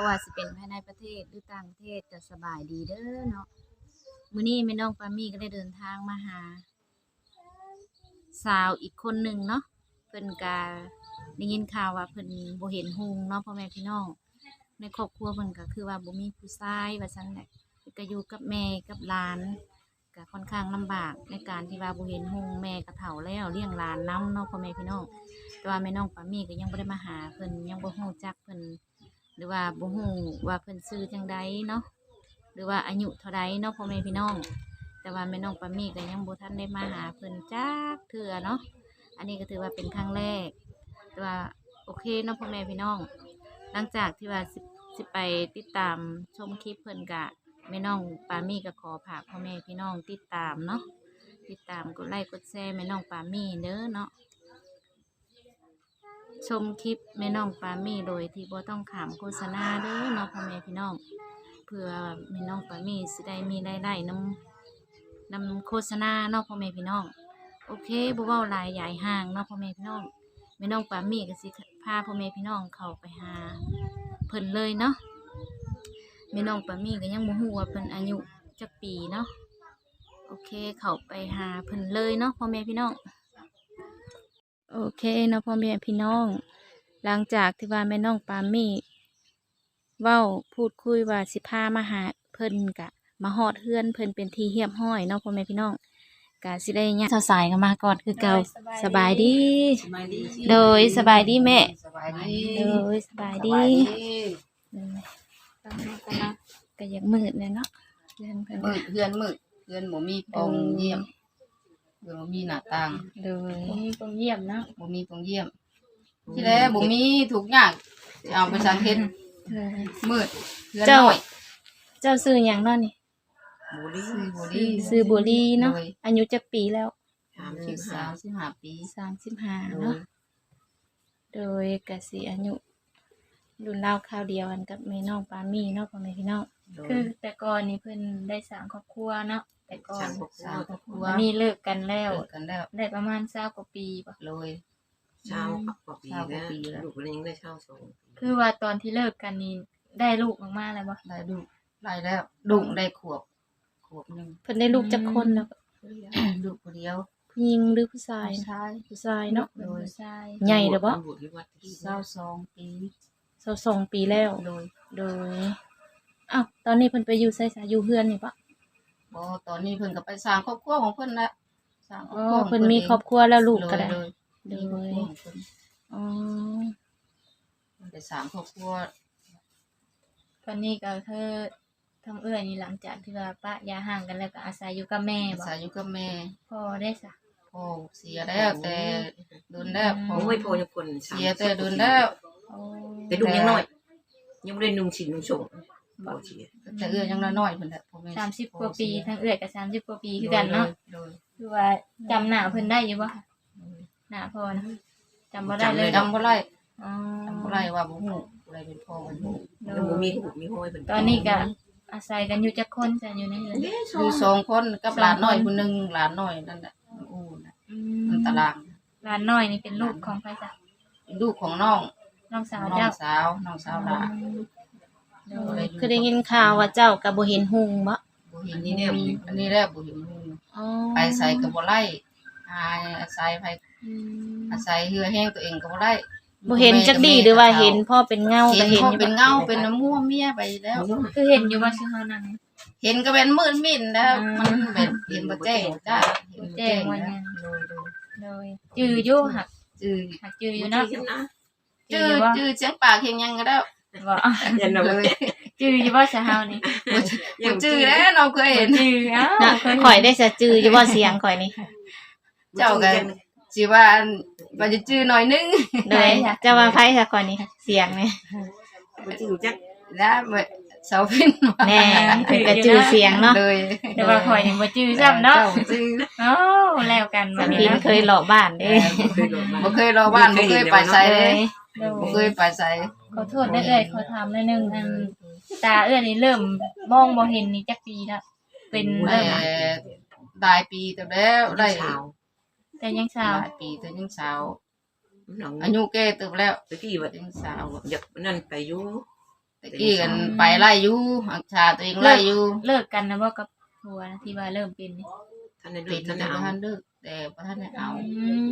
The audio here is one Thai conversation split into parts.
บ่ว่าสิเป็นภายในประเทศหรือต่างประเทศก็สบายดีเด้อเนาะมื้อนี้แม่น้องปามี่ก็ได้เดินทางมาหา สาวอีกคนหนึ่งเนาะเพิ่นก็ได้ยินข่าวว่าเพิ่นบ่เห็นหุงเนาะพ่อแม่พี่น้องในครอบครัวเพิ่นก็คือว่าบ่มีผู้ชายว่าซั่นแหละเพิ่นก็อยู่กับแม่กับหลานก็ค่อนข้างลำบากในการที่ว่าบ่เห็นหุงแม่ก็เฒ่าแล้วเลี้ยงหลานนํเนาะพ่อแม่พี่น้องแต่ว่าแม่น้องปามี่ก็ยังบ่ได้มาหาเพิ่นยังบ่ฮู้จักเพิ่น รือว่าบ่ฮู้ว่าเพิ่นชื่อจังใดเนาะหรือว่าอายุเท่าใดเนาะพ่อแม่พี่น้อง แต่ว่าแม่น้องปามีก็ยังบ่ทันได้มาหาเพิ่นจักเทื่อเนาะอันนี้ก็ถือว่าเป็นครั้งแรก แต่ว่าโอเคเนาะพ่อแม่พี่น้อง หลังจากที่ว่าสิสิไปติดตามชมคลิปเพิ่นกะแม่น้องปามีก็ขอฝากพ่อแม่พี่น้องติดตามเนาะติดตามกดไลค์กดแชร์แม่น้องปามีเด้อเนาะ ชมคลิปแม่น้องปามี่โดยที่บ่ต้องขามโฆษณาเด้อเนาะพ่อแม่พี่น้องเพื่อแม่น้องปามี่สิได้มีรายได้นำนำโฆษณาเนาะพ่อแม่พี่น้อง โอเคบ่เว้าหลายใหญ่ห่างเนาะพ่อแม่พี่น้องแม่น้องปามี่ก็สิพาพ่อแม่พี่น้องเข้าไปหาเพิ่นเลยเนาะแม่น้องปามี่ก็ยังบ่ฮู้ว่าเพิ่นอายุจักปีเนาะโอเคเข้าไปหาเพิ่นเลยเนาะพ่อแม่พี่น้อง โอเคเนาะพ่อแม่พี่น้อง หลังจากที่ว่าแม่น้องปามี่เว้าพูดคุยว่าสิพามาหาเพิ่นกะ มาฮอดเฮือนเพิ่นเป็นที่เฮียบห้อยเนาะพ่อแม่พี่น้องกะสิได้ยะสายๆกันมาก่อนคือเก่าสบายดีสบายดี โดยสบายดีแม่สบายดีโดยสบายดีโดยต้องให้กันเนาะก็ยังมืดเลยเนาะเฮือนเพิ่นมืดเพื่อนมืดเพื่อนบ่มีปองเยี่ยมเพื่อน บ่มีหน้าต่างโดยผมมีตรงเยี่ยมนะบ่มีปองเยี่ยม ที่แล้วบ่มีทุกอย่างสิเอาไปสังเกตโดย มืดเพื่อนเจ้า น้อยเจ้าซื้อหยังเนาะนี่บุรีบุรีซื้อบุหรีเนาะโดยอายุจักปีแล้ว สามสิบสามสิบห้าปีสามสิบห้าโดเนาะยโดยกสิอายุรุ่นราวคราวเดียวกันกับแม่น้องปามี่เนาะพ่อแม่พี่น้อง โดยคือแต่ก่อนนี่เพิ่นได้สร้างครอบครัวเนาะ แต่ก่อนสร้างครอบครัวมีเลิกกันแล้ว เลิกกันแล้วได้ประมาณเศร้ากว่าปีป่ะโดยเช่ากับกว่าปีเช่ากว่านะปีแล้ว ลูกคนนี้ยังได้เช่าสองคือว่าตอนที่เลิกกันนี่ได้ลูกมากๆเลยป่ะได้ลูกได้แล้วดุงได้ขวบ ขวบหนึงเพิ่นได้ลูกจักคนแล้วก็ลูกคนเดียวผู้หญิงหรือผู้ชายผู้ชายผู้ชายเนาะ เป็นผู้ชายใหญ่เด้อบ่ บวชที่วัดที่เศร้าสองปีสาวสองปีแล้ว โดย โดยอ้าวตอนนี้เพิ่นไปอยู่ไสซะอยู่เฮือนนี่ปะ บ่ตอนนี้เพิ่นก็ไปสร้างครอบครัวของเพิ่นละสร้างครอ๋อบอครัวของเพิ่นมีครอบครัวแล้วลูกก็ได้โดยโดโดยยมีครอบครัวของเพิ่นอ๋อเพิ่นไปสร้างครอบครัวตอนนี้ก็คือทางเอื้อยนี่หลังจากที่ว่าปะยาห่างกันแล้วก็อาศัยอยู่กับแม่อาบ่ศัยอยู่กับแม่พ่อได้สะพ่อเสียแล้วแต่โดนแล้วพ่อโอ้ยพ่อยังคนเสียแต่โดนแล้ว โอ้แต่ลูกยังน้อย ยังไม่ได้นุ่งชิ้นนุ่งชง พ่อเสียแต่เอื้อยังน้อยๆเพิ่นแหละพ่อแม่สามสิบกว่าปีทางเอื้อยก็สามสิบกว่าปีคือกันเนาะโดยคือว่าจำหน้าเพิ่นได้อยู่บ่ค่ะหน้าพ่อนะจำบ่ได้เลยจำบ่ได้อ๋อจำบ่ได้ว่าบ่ฮู้ผู้ใดเป็นพ่อเป็นลูกยังบ่มีหูมีห้อยเป็นตอนนี้ก็อาศัยกันอยู่จักคนจ้ะอยู่ในเรือนอยู่สองคนกับหลานน้อยผู้หนึงหลานน้อยนั่นแหละอู้น่ะอืมันมตารางหลานน้อยนี่เป็นลูกของใครจ้ะเป็นลูกของน้องน้องสาวน้อเจ้างสาวน้องสาวหลานโดย คือได้ยินข่าวว่าเจ้าก็บ่เห็นหุงบ่บ่เห็นนี่แน่อันนี้แหละบ่เห็นฮู้อ๋อไปใส่ก็บ่ไล่หาอาศัยไปอืมอาศัยเหือแห้งตัวเองก็บ่ได้บ่เห็นจักดีหรือว่าเห็นพ่อเป็นเงาเห็ก็นเห็นเขาอยู่เป็นบ่เงาเป็นน้ำม่วเมียไปแล้ว คือเห็นอยู่ว่าชื่อเฮานั่นเห็นก็เป็นมืดมินแล้วอืมมันแบบเห็นบ่แจ้งจ้าเห็นบ่แจ้งว่าไงโดยโดยโดยจืออยู่หักจื้อหักจือออยู่ยู่นะเนาะจื้อบ่จื้อเสียงปากเห็นยังก็ได้ บ่ยันเราเลยจืออยู่ว่าชื่อเฮานี่บ่จื้อแล้วเราเคยเห็นจือเอ้าน่ะข่อยได้สะจืออยู่บ่เสียงข่อยนี่เจ้ากันสิว่าอันว่าจะจื้อหน่อยนึงโดยเจะว่าไผซะข่อยนี่เสียงนี่บ่จริงจักแล้วเมื่อเสาพินมาแน่เป็นกระจือเสียงเนาะเลยแต่ว่าข่อยนี่บ่จือซ้ำเนาะจ้จื้อโอ้แล้วกันสับัดนนี้พินนะเคยหลอกบ้านเด้เคยโดนมาบ่เคยรอบ้านบ่เคยไปใส่เลเลยยโดบ่ยเคยไปใส่ ขอโทษได้เอ่ยขอถามหนิดนึงอันตาเอื้อนี่เริ่มมองบ่เห็นนี่จักปีแล้วเป็นแต่เริ่มหลายปีแต่แล้วได้เช้าแต่ยังสาวหลายปีแต่ยังสาวน้องอายุแก่เติบแล้วตะกี้ว่าเป็นสาวอยากนั่นไปอยู่ตะกี้กันไปไล่อยู่อักชาตัวเองไล่อยู่เลิกกันนะบ่กับผัวนะที่ว่าเริ่มเป็นนี่ ท่านได้ดูเป็นท่านแต่ได้บ่เอาทันเลิกแต่บ่ทันได้เอา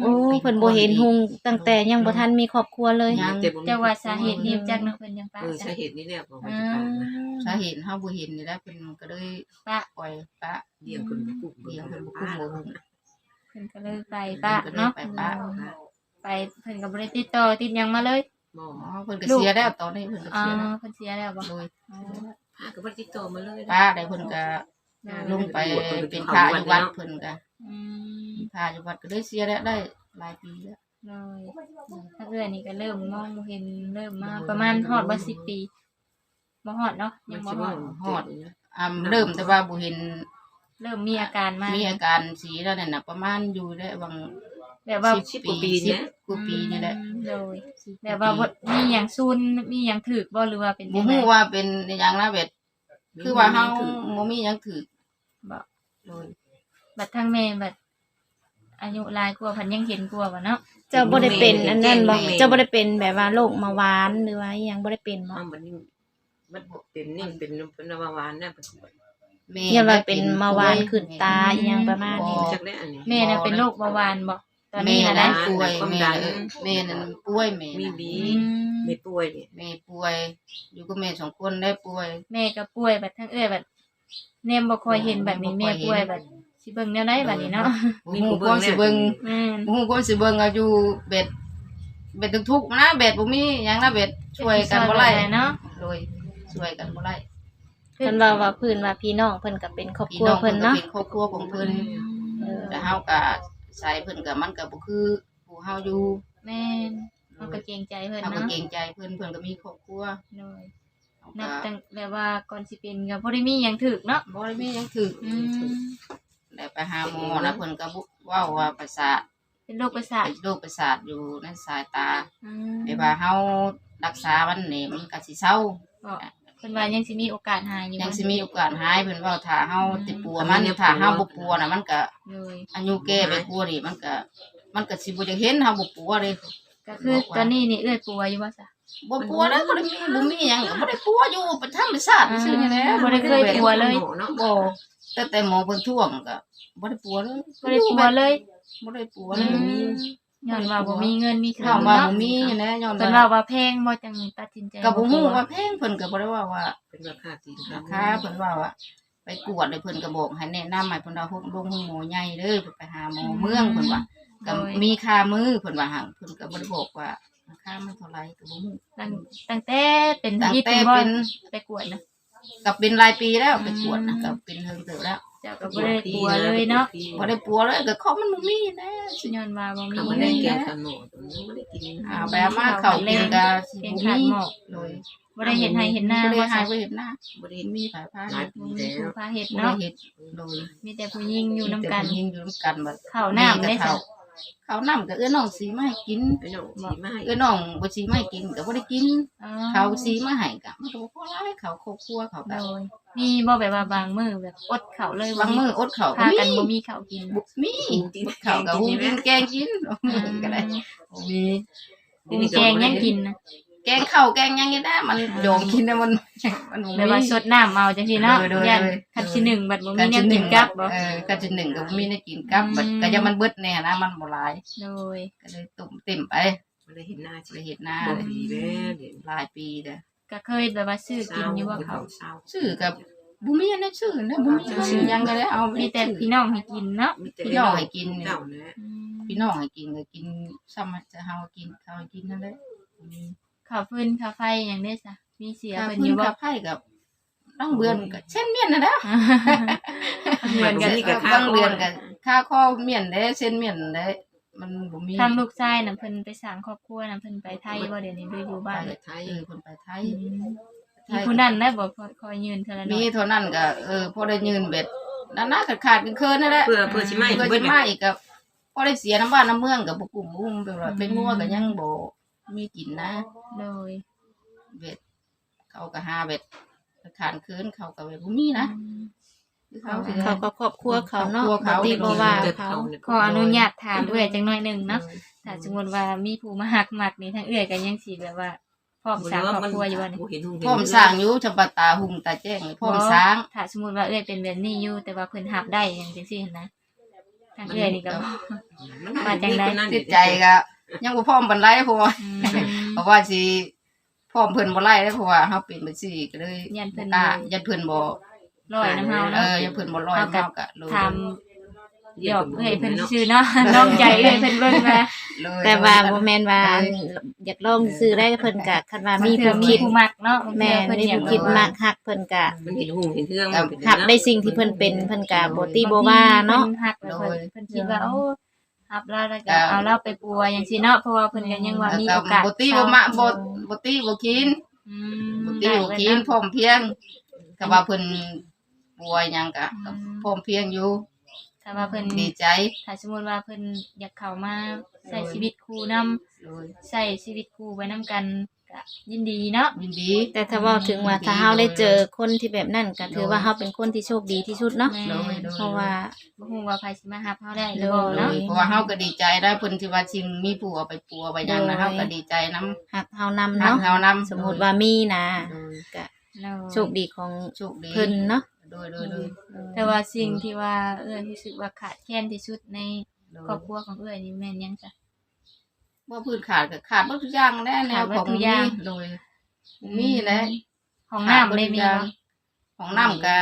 โอ้เพิ่นบ่เห็นหุงตั้งแต่ยังบ่ทันมีครอบครัวเลยยังแต่บ่มีเจ้าว่าสาเหตุนี้จักเนาะเพิ่นยังปะเออจ้ะสาเหตุนี้แหละบอกว่าอืจะเอานะมสาเหตุเฮาบ่เห็นนี่แหละเพิ่นก็เลยปะปล่อยปะเลี้ยงคนบ่กุ้งเลี้ยงเพิ่นบ่ป้าคุ้มบ่คุ้มเพิ่นก็เลยไปปะเนาะไปปะ ไปเพิ่นก็บ่ได้ติดต่อติดหยังมาเลยหมออ๋อเพิ่นก็เสียแล้วตอนนี้เพิ่นก็อ๋อเสียแล้วเพิ่นเสียแล้วบ่โดยอ๋อป้าก็บ่ติดต่อมาเลยป้าได้เพิ่นก็ ลงไปเป็นพระอยู่วัดเพิ่นก็อืมพระอยู่วัดก็เลยเสียแล้วได้หลายปีแล้ว เลยถ้าเอื้อนี่ก็เริ่มมองเห็นเริ่มมาประมาณฮอดบ่10ปีบ่ฮอดเนาะยังบ่ฮอดฮอด อ่าเริ่มแต่ว่าบ่เห็นเริ่มมีอาการมามีอาการสีแล้วนั่นน่ะประมาณอยู่ได้บางแบบว่าสิบกว่าปีเนี่ย10กว่าปีนี่แหละเลยแบบว่าบ่มีหยังซุนมีหยังถูกบ่หรือว่าเป็นบ่จังได๋ฮู้ว่าเป็นอหย่างนะเบ็ด คือว่าเฮาบ่มีหยังถือบ่โดยบัดทางแม่บัดอายุหลายกว่าเพันยังเห็นกว่าบ่เนาะเจ้าบ่ได้เป็นอันนั้นบ่เจ้าบ่ได้เป็นแบบว่าโรคมาหวานหรือว่าอิหยังบ่ได้เป็นบ่อ้าวมันนี่มันบ่เป็นนี่เป็นเป็นนาวาวานนะเป็นแม่ อย่าว่าเป็นมาหวานขึ้นตาอิหยังประมาณนี้จักได้อันนี้ แม่น่ะเป็นโรคเบาหวานบ่ ตอนแม่นี้น่ะนั้นะนป่วยความแม่ดันเออแม่นั้นป่วยแม่มีน่ะบีอืมไม่ป่วยนี่แม่ป่วย อยู่กับแม่สองคนได้ป่วย แม่ก็ป่วยบัดทางเอื้อยบัดแนมบ่ค่อยเห็นแบบนี้แม่ป่วยบัดสิเบิ่งแนวใดบัดนี้เนาะมีผู้ความสิเบิ่งแม่นบ่ฮู้ความสิเบิ่งเอาอยู่เบ็ดเบ็ดทุกข์นะเบ็ดบ่มีหยังนะเบ็ดช่วยกันบ่ไล่เนาะโดยช่วยกันบ่ไล่เพิ่นว่าว่าเพิ่นว่าพี่น้องเพิ่นก็เป็นครอบพี่ครัวน้องเพิ่เพิ่นนก็เนาะเป็นครอบครัวของเพิ่นเออแต่เฮาก็ ใส่เพิ่นก็มันก็บ่คือผู้เฮาอยู่แม่นเฮาก็เกรงใจเพิ่นเฮาก็เนาะเกรงใจเพิ่นเพิ่นก็มีครอบครัวโดยเฮานับก็ตั้งแบบว่าก่อนสิเป็นก็บ่ได้มีหยังถูกเนาะบ่ได้มีหยังถึกอืมได้ไปหาหมอนะเพิ่นก็บ่เว้าว่าประสาทเป็นโรคประสาทเป็นโรคประสาทอยู่ในสายตาอืมแต่ว่าเฮารักษามันนี่มันก็สิเซาก็ เพิ่นว่ายังสิมีโอกาสหายอยู่ยังบ่สิมีโอกาสหายเพิ่นเว่าถ้าเฮาติดปัวมันถ้าเฮาบ่ปัวน่ะมันก็เลยอายุแก่ไปปัวนี่มันก็มันก็สิบ่จะเห็นเฮาบ่ปัวเลยก็คือตอนนี้นี่เอื้อยปัวอยู่ว่าซะบ่ปัวแล้วบ่ได้มีบ่มีหยังบ่ได้ปัวอยู่เป็นธรรมชาติซื่อนี่แหละบ่ได้เคยปัวเลยหมอเนาะบ่แต่แต่หมอเพิ่นท่วงก็บ่ได้ปัวเลยบ่ได้ปัวเลยบ่ได้ปัวอืเลยม ย้อนว่าบ่มีเงินมีถาคำมว่าเนาะบ่มีนะย้อนเพิ่นว่าว่าว่าแพงบ่จังตัดสินใจก็บ่ฮู้ปัวว่าแพงเพิ่นก็บ่ได้ว่าว่าเป็นราคาจริงราคาเพิ่นว่าว่าไปกวดเลยเพิ่นก็บอกให้แนะนำให้เพิ่นเอาลงหมอใหญ่เด้อเพิ่นไปหาหมอเมืองเพิ่นว่าก็มีค่ามือเพิ่นว่าหั่นเพิ่นก็บ่ได้บอกว่าราคามันเท่าไหร่ก็บ่ฮู้ตั้งตั้งแต่เป็นตั้งยี่แต่ปีบ่เป็น ไปกวดนะก็เป็นรายปีแล้วไปกวดนะก็เป็นเฮิงเติบแล้ว เจ้าก็บ่ได้ปัวเลยเนาะบ่ได้ปัวเลยก็ของมันบ่มีนะย้อนว่าบ่มีเขาไม่เงิได้นกินขนมตรงนี้ไม่ได้กินเอาไปเอามาเข้ากินก็สิเป็นบ่ขาดมีหมอกโดยบ่ได้เห็นให้เห็นหน้าบ่ได้ว่าหาซะยบ่เห็นหน้าไม่ได้มีผาพาหลายเฮ็ดปีมีแล้ผู้วพาเฮ็ดบ่ได้เนาะเฮ็ดโดยมีแต่ผู้หญิงอยู่นํกันมีแต่ผู้หญิงอยู่นํกันบัดข้าวน้ำได้แม่ซะก็ ข้าวน้ำก็เอื้อน้องสีมาให้กินไอ้หนูสีไม้เอื้อน้องบ่สีมาให้กินก็บ่ได้กินอ๋อเขาสีมาให้ก็มันก็บ่พอหลายเขาครอบครัวเขาโดก็ยมีบ่แบบว่าบางมื้อแบบอดข้าวเลยบางมื้ออดข้าวก็พามีกันบ่มีข้าวกินบุมีข้าวก็หุงกินแกงกินมื้อก็ได้มี มีแกงยังกินนะ แกงข้าวแกงหยังนี่ได้มันโยงกินได้มันมันบ่แบบว่ามีสดน้ำเอาจังซี่เนาะโดยโดยย่านโดยคันสิหนึ่งบัดบ่มีแนวกินกลับบ่ เออก็จะหนึ่งก็บ่มีได้กินกับบัดก็จะมันเบิดแน่นะมันบ่หลายโดย ก็เลยตุ่มเต็มไปไม่ได้เห็นหน้าไปชีเฮ็ดหน้าบ่เลยดีแม่เดี๋ยวหลายปีเด้อก็เคยแบบว่าซื้อกินอยู่ว่าเขา เศร้าชื่อกับบุมีอันนั้นชื่อนะบุมีชื่อหยังก็ได้เอามีมีแต่แต่พี่น้องให้กินเนาะมีแต่พี่น้องให้กินเจ้านะอืมพี่น้องให้กินก็กินซ้ำจะเฮากินเขาให้กินนั่นแหละมี ข้าวฟืนข้าวไฟอย่างนี้จ้ะมีเสียค่าเพิ่นอพื้นยู่บ่ค่าไผกับต้องเบือนก็เช่นเมียนน่ะนะเดือนกันนี่ก็บางเดือนก็ค่าข้อเมียนได้เส้นเมียนได้ มันบ่มีทางลูกชายน่ะเพิ่นไปสร้างครอบครัวน่ะเพิ่นไปไทยบ่เดี๋ยวนี้หรืออยู่บ้านไปไทยเออคนไปไทยอืมมีผู้นั้นได้บ่คอยคอยยืนเท่านั้นมีเท่านั้นก็เออพอได้ยืนเบ็ดนั่นน่ะขาดขาดๆเคินๆนั่นแหละเพื่อเพื่อชิไม้เพื่อเพื่อสิชิไม้มาอีกก็พอได้เสียน้ำบ้านน้ำเมืองกับบ่กลุ่มอุ้มไปว่าเป็นงัวก็ยังบ่ มีกินนะโดยเบ็ดเขาก็หาเบ็ดขานคืนเขาก็แบบบ่มีนะเขาสิเขาก็ครอบครัวเขาเนาะครอบครัวเขาบ่ติบ่ว่าแต่เขาเนี่ยขออนุญาตถามเอื้อยจังน้อยหนึงเนาะถ้าสมมุติว่ามีผู้มาหักมักนี่ทั้งเอื้อยก็ยังสิแบบว่าพร้อมสร้างครอบครัวอยู่บ่นี่เห็นหุ่งเห็นพร้อมสร้างอยู่จะปตาหุ่มตาแจ้งพร้อมสร้างถ้าสมมุติว่าเอื้อยเป็นแบบนี้อยู่แต่ว่าเพิ่นหับได้อย่างจังซี่หั่นนะทางเอื้อยนี่ก็มาจังใดจิตใจก็ ยังบ่พร้อมปานใดเพราะว่าอืมเพราะว่าสิพร้อมเพิ่นบ่ไล่ได้เพราะว่าเฮาเป็นบัญชีก็เลยยันเพิ่นบ่กล้ายันเพิ่นบ่ร้อยน้ำเฮาเอเนาะ อยันเพิ่นบ่ร้อยเฮาก็ เฮาก็เลยทำหยอกเอื้อยเพิ่นชื่อเนาะน้องใจเอื้อยเพิ่นเบิ่งมาเลย แต่ว่าบ่แม่นว่าอยากลองซื้อได้เพิ่นก็คันว่ามีเผื่ผู้อมีคิดผู้มักเนาะแม่เพิ่นมีอยากผู้คิดมากฮักเพิ่นก็มันเห็นหุ่งเห็นเทืองฮักได้สิ่งที่เพิ่นเป็นเพิ่นก็บ่ติบ่ว่าเนาะพิ่หักแล้วเพิ่นเพิ่นคิดว่าโอ้ ฮับแล้วแล้วก็เอาเราไปปัวอย่างซี่เนาะเพราะว่าเพิ่นก็ยังว่ามีแล้วโอกาสบ่ตีบ่มาบ่บ่ตีบ่กินอืมบ่ตีบ่กินพร้อมเพรียงก็ว่าเพิ่นป่วยหยังก็ก็พร้อมเพรียงอยู่ถ้าว่าเพิ่นดีใจ ถ้าสมมุติว่าเพิ่นอยากเข้ามาใช้ชีวิตคู่นํเลยใช้ชีวิตคู่ไว้นํกัน ก็ยินดีเนาะยินดี แต่ถ้าเว่าถึงว่าถ้าเฮาได้เจอคนที่แบบนั้นก็ถือว่าเฮาเป็นคนที่โชคดีที่สุดเนาะแม่เลยเลยเพราะว่า บ่ฮู้ว่าไผสิมารับเฮาได้หรือบ่เลเนาะยเพราะว่าเฮาก็ดีใจได้เพิ่นที่ว่าชิงมีผัวไปปัวไปหยังนะเลยเฮาก็ดีใจนำหักเฮานำเนาะเนาะเฮานำสมมุติว่ามีนะเลยก็เนาะโชคดีของโชคดีเพิ่นเนาะ โดยโดยโดยแต่ว่าสิ่งที่ว่าเอื้อยรู้สึกว่าขาดแคลนที่สุดในโดยครอบครัวของเอื้อยนี่แม่นหยังจ้ะ ว่าพื้นขาดก็ขาดหมดทุกอย่างแน่แนวขาดหมดของทุกอย่างมีโดยมีแหล้วของน้ำเลยมีบ่ของน้ำก็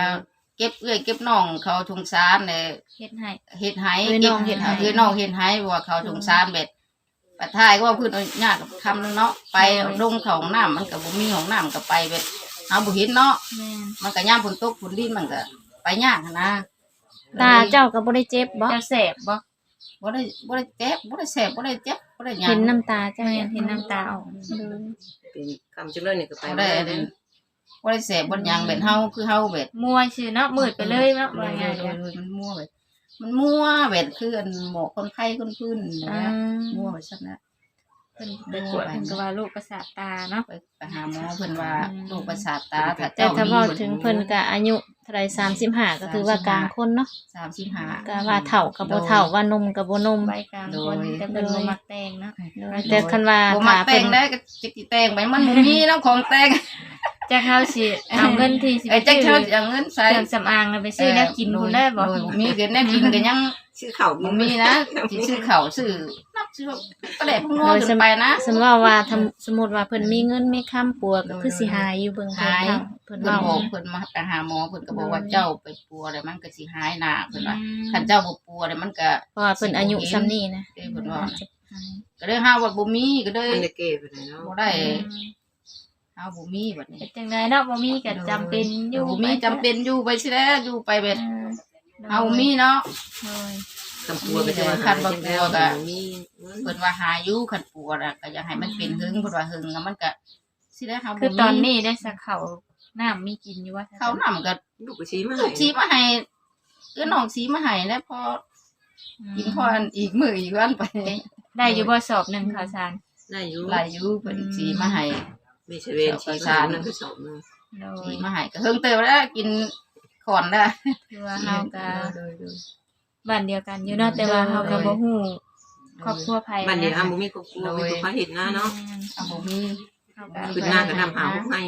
เก็บเอื้อยเก็บน่องเขาทงสารเนี่ยเฮ็ดให้เฮ็ดให้เอื้อยน้องเฮ็ดให้เอื้อยน้องเฮ็ดให้ว่าเขาทงสารเบ็ดปะทายก็ว่าพื้นเอาญาติกับคำนึงเนาะไปลงเขาของน้ำมันก็บ่มีของน้ำก็ไปเบ็ดเอาบ่เห็นเนาะแม่นมันก็ย่ามฝนตกฝนดินมันก็ไปยากหั้นนะตาเจ้าก็บ่ได้เจ็บบ่เจ้าแสบบ่ บ่ได้บ่ได้เจ็บบ่ได้แสบบ่ได้เจ็บบ่ได้หยังเห็นน้ำตาเจ้าแม่อนเห็นน้ำตาออกเป็นคำจังเลยเนี่ยก็ไปบ่ได้ได้เลยบ่ได้แสบบ่ได้หยังเบ็ดเฮาคือเฮาเบ็ดมัวชื่อเนาะมืดไปเลยเนาะโดว่ายไงโดยโดยมันมั่วเบ็ดมันมั่วเบ็ดคืออันหมอกคนไข้คนพื้นอ่านะมั่วไปซั่นนะ เพิ่นไปตรวจเพิ่นก็ว่าโรคประสาทตาเนาะไปไปหาหมอเพิ่นว่าอืมโรคประสาทตาถ้าแต่เจ้าถ้ามีเว้าถึงเพิ่นก็อายุเท่าไหร่35ก็ถือว่ากลางคนเนาะ35ก็ว่าเฒ่าก็บ่เฒ่าว่าหนมก็บ่หนม ใบกลางคนโดยแต่เพิ่นบ่มักแต่งเนาะแต่คันว่าบ่มาถ้าแต่เพิ่งนได้ก็จิกสิแต่งไปมันบ่มีเนาะของแต่งจักเฮาสิเอาเงินที่สิไอ้ไปจักซื้เชิอดเอาเงินเคใส่รื่องสำอางแล้วไปซื้อแนวกินพุ่นได้บ่ โดยมีเกินแน่กินก็ยัง ชื่อเขาบ่มีนะสิซื้อข้าวซื้อ นับซื้อก็ได้พวกโง่จนไปนะ สมมติว่าว่าทำสมมุติว่าเพิ่นมีเงินมีค้ำปัวก็คือสิหายอยู่เบิ่งเพิ่นหายเฒ่าเพิ่นเพิ่นเว้าบอกเพิ่นมาไปหาหมอเพิ่นก็บอกว่าเจ้าไปปัวแล้วมันก็สิหายหน้าเพิ่นว่าอืมคันเจ้าบ่ปัวแล้วมันก็เพราะว่าเพิ่นอายุซ้ำนี้นะเอ้ยเพิ่นว่าอาจจะหายก็เลยหาว่าบ่มีก็เลยอันนี้เก๋ไปเลยเนาะบ่ได้อืมหาบ่มีบัดนี้เป็นจังไดเนาะบ่มีก็จำเป็นอยู่บ่มีจำเป็นอยู่ไปสิแล้วอยู่ไปเบ็ดอืมเอามีเนาะ โดย คำปัวก็จะมาหาจังแล้วมีเงินเพิ่นว่าหาอยู่คันปัวน่ะก็อยากให้มันเป็นหึงเพิ่นว่าหึงแล้วมันก็สิได้เฮาบ่มีคือตอนนี้ได้สักเขาน้ำมีกินอยู่ว่าเขานํก็ลูกก็ชี้มาลูกสีมาให้เอื้อน้องสีมาให้แล้วพอกินพออันอีกมื้ออีกวันไป ได้อยู่บ่สอบหนึ่งข่าวสารได้อยู่หลายอยู่เพิ่นสีมาให้ไม่ใช่เวนชี้มานั่นก็สอบนึงโดสียมาให้ก็เฮิงเติบแล้วกินขอนแล้วคือว่าเฮาก็โดยโดย บ้านเดียวกันอยู่เนาะแต่ว่าเฮาก็บ่ฮู้ครอบครัวไผบ้านเดียวอ้าบ่มีครอบครัวมีครอบครัวเห็นหน้าเนาะเอาบ่มีเฮาก็ขึ้นหน้าก็นำหาพวกให้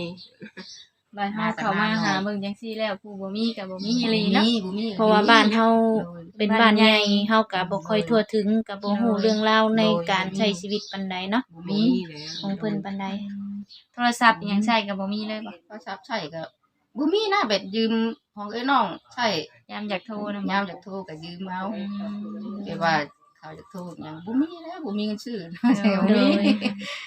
บ้านเฮาเข้ามาหาเบิ่งจังซี่แล้วผู้บ่มีก็บ่มีอีหลีเนาะมีบ่มีเพราะว่าบ้านเฮาโดยเป็นบ้านใหญ่เฮาก็บ่ค่อยทั่วถึงก็บ่ฮู้เรื่องราวในการใช้ชีวิตปานใดเนาะบ่มีมีแล้วของเพิ่นปานใดโทรศัพท์อิหยังใช้ก็บ่มีเลยบ่ก็ทรัพย์ใช้ก็ บ่มีนะเบ็ดยืมของเอ้ยน้องใช้ยามอยากโทรนำยามจากโทรก็ยืมเอาอืม แต่ว่าเขาจะโทรหยังบ่มีแล้วบ่มีเงินซื้อเออ บ่มี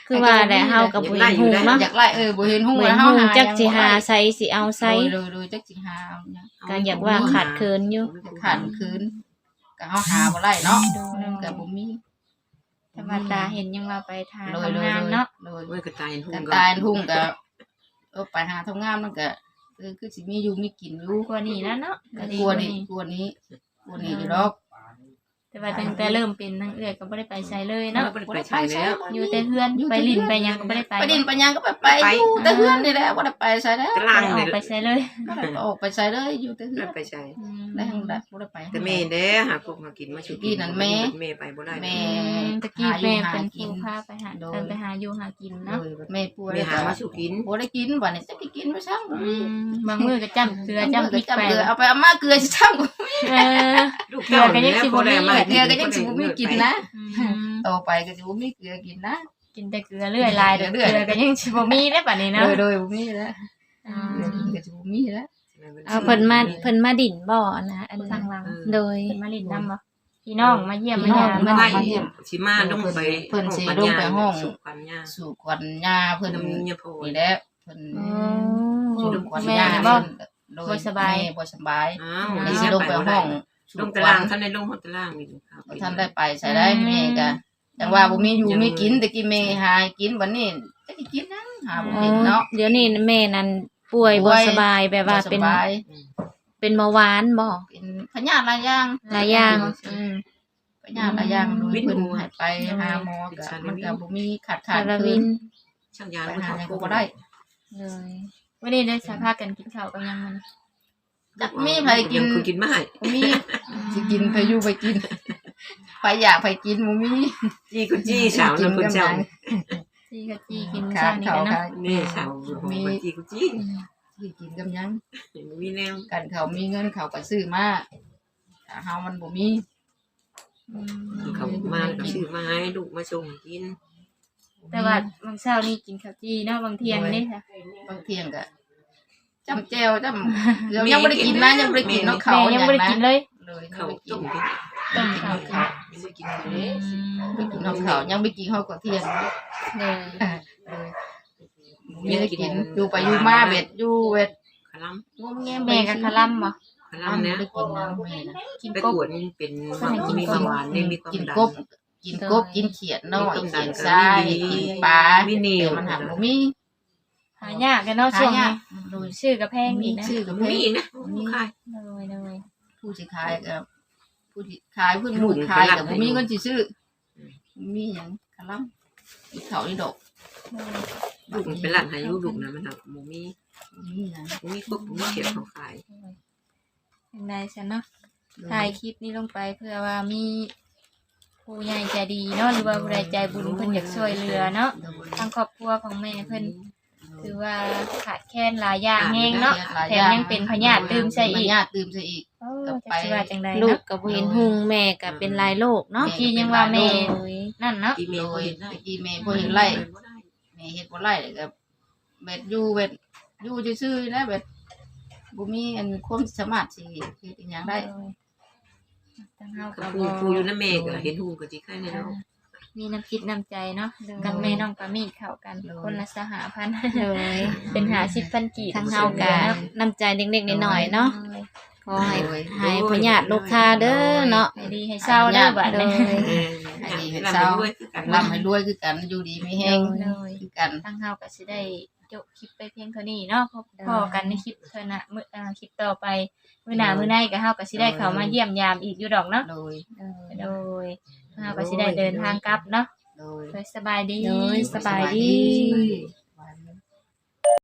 คือว่าแหละเฮาก็บ่เห็นฮู้เนาะอยากไล่เออบ่เห็นฮู้บ่เห็แล้นวเฮาฮู้หาจักสิหาไสสิเอาไสโดยโดยจักสิหาเอาหยัง ก็อยากว่าขาดเคินอยู่ขาดคืนก็เฮาหาบ่ไล่เนาะก็บ่มีธรรมดาเห็นยังว่าไปทางโดยโดทำยงานเนาะโดยเว้ยกระต่ายหุ่กันงตายทุ่งก็เออไปหาทำงานมันก็ เออคือสิมีอยู่มีกินอยู่กว่านี้แล้วเนาะก็ดีกลัวว่านี่นี้กลัวนี้กลัวนี้อยู่ดอก แต่ว่าตั้งแต่เริ่มเป็นทั้งเอื้อยก็บ่ได้ไปใช้เลยเนาะเนาะบ่ได้ไปใช้แล้ว อยู่แต่เฮือนไปลิ้นไปหยังก็บ่ได้ไปไปดินไปหยังก็ไปไปไป อยู่แต่เฮือนนี่แหละบ่ได้ไปใส่แล้วตารางออนี่กไปใช้เลยบ่ได้ออกไปใส่เลยอยู่แต่เฮืบ่อนได้ไปใช้อืมได้ทางใดบ่ได้ไป แต่แม่เด้หาพวกมากินมาชุกินนั่นแม่ แม่ไปบ่ได้แม่ อืมตะกี้แม่เป็นหาอยู่หากิผู้นพาไปหาโดย เดินไปหาอยู่หากินเนาะโดยแม่ป่วยแม่หามาสู่กินบ่ได้กินบ่เนี่ยจะไปกินไปช่างบ่อืมีมบางมื้อก็จ้ำเกลือจ้ำพริกไปเกลือเอาไปเอามาเกลือสิช่างบ่ เออ ลูกเต้าเนี่ยบ่ได้มาเกลือก็ยังสิบ่มีกินนะอืมต่อไปก็สิบ่มีเกลือกินนะ กินแต่เกลือเรื่อยลายเด้อเรื่เกอยลือก็ยังสิบ่มีได้ป่านนี้โดเนาะยโดยบ่มีแล้วอืเกลือมกินก็สิบ่มีแล้วเอาเพิ่นมาเพิ่นมาดินบ่นะอันทานั้งนหลังโดยเป็นมาลินนำบ่พี่น้องมาเยี่ยมพี่มาน้องยามมามาเยี่ยมสิมาลงไปเพิ่นสิลงไปห้องสุขวัญญาสู่ขวัญญาเพิ่นน้ำยาโพนี่แหละเพิ่นอ๋อสิลงขวัญแม่ญาบ่เพิ่นโดยบ่สบายแม่บ่สบายอ้าวนี่นี่สิสิลลงงไปไปห้ห้อองงสู่ ลงขตาวัราญงท่านได้ลงห้องตารางนี่ครับบ่ทันได้ไปใส่ได้แม่ก็จังว่าบ่มีอยู่มีกินแต่กี้แม่หากินบัดนี้จะสิกินหยังหาบ่เป็นเนาะเดี๋ยวนี้แม่นั้นป่วยป่บ่วยสบายแบบว่าเป็นบ่สบายเป็นเบาหวานบ่เป็นพญาติหลายอย่างหลายอย่างอืมพญาติหลายอย่างโดยวินเพิ่นหัวให้ไปหาหมอก็มันก็บ่มีขาดขาคาดราคืวินนช่างยาไปบ่หาทำหยังโคก็บ่บ่ได้ได้เลยวันนี้ได้สาพากันกินข้าวกันยังมัน จักมีไผกินคือกินมาให้บ่มีสิกินไปอยู่ไปกินไปอยากไปกินบ่มีจี้กุจี้สาวนั่นเพิ่นเจ้าจีก็จีกินขาช่าดงนี้เขากันเนาะค่ะนี่สาวมีจี้กุจี้สิกินกับหยังมีแนวกันเขามีเงินเขาก็ซื้อมาถ้าเฮามันบ่มีอืมเขามาก็ซื้อมาให้ลูกมาส่งกิน แต่ว่าบางเช้านี่กินข้าวจีเนาะบางเที่ยงนี่ค่ะบางเที่ยงก็ จำแจวจำเดี๋ยวยังบ่ได้กินนะยังบ่ได้กินเนาะเขาแม่ยังบ่ได้กินเลยเลยยังเขาบ่ได้กิต้นมกินต้มข้าวกินไม่ได้กินเลยไปกินน้ำเขายังไม่กินข้าวก่อนเที่ยงเลยเลยมีได้กินอยู่ไปอยู่มาเบ็ดอยู่เบ็ดคลัมงมแงมแม่กับคาร่ำบ่คลัมเนี่ยได้กินน้ำแม่นะกินไปกบ กวดมันเป็นมีเบาหวานได้มีความกินดัน กบ กินกบกินเขียดน้อยเขียดทรายกินปลามีเหนียวมันหันบ่มี หายากกันเนาะช่วงหายานี้กโดยชื่อกับแพงมีอีกนะชื่อกับมีเพ่อีกนะมีใครเลยเลยผู้สิขายกับผู้ที่ขายเพิ่นหมู่ขายกับบ่มีเงินสิซื้อบ่มีหยังคลัมอีเขาอีดอกลูกมันเป็นหลานอายุลูกนะมันหักหมูมีบ่มีหยังหมูมีกบหมูมีเขียดเขาขายเป็นไรฉันเนาะถ่ายคลิปนี้ลงไปเพื่อว่ามีผู้ใหญ่ใจดีเนาะหรือว่าผู้ใดใจบุญเพิ่นอยากช่วยเหลือเนาะทางครอบครัวของแม่เพิ่น คือว่าขาดแคลนหลายอย่างแฮงเนาะแถมยังเป็นพยาธิตื่มใส่อีกพยาธิตื่มใส่อีก โอ้จะสิว่าจังไดลูกเนาะก็บ่เห็นหุงแม่ก็เป็นหลายโรคเนาะเมื่อกี้ยังว่าแม่โดยนั่นเนาะที่เมโดย์ยเห็นได้ตะกี้แม่บ่เห็นไล่แม่เฮ็ดบ่ไล่เลยก็เบ็ดอยู่เบ็ดอยู่ซื่อๆนะเบ็ดบ่มีอันความสามารถสิเฮ็ดอีหยังได้ ทางเฮากัก็บบ่ผู้ผู้อยู่นั่นเมย์ก็เห็นหูก็จีไข่ในเรา มีน้ำจิตน้ำใจเนาะกับแม่น้องปามีเข้ากันคนละสหพันธ์เลยเป็นหาสิบพันกีบทั้งเฮากันน้ำใจเด็กๆน้อยๆเนาะขอให้ให้พญาติลูกค้าเด้อเนาะให้ดีให้เศร้าเด้อบัดโดนี้ยเออให้เศร้าด้วยกันร่ำให้รวยคือกันอยู่ดีมีแฮงเลยคือกันทางเฮาก็สิได้จบคลิปไปเพียงเท่านี้เนาะพบพอกันในคลิปเท่านะมื้ออ่าคลิปต่อไปมื้อหน้ามื้อในก็เฮาก็สิได้เข้ามาเยี่ยมยามอีกอยู่ดอกเนาะโดยโดย เฮาก็สิได้เดินทางกลับเนาะโดย โดยสบายดี โดยสบายดีสบายดี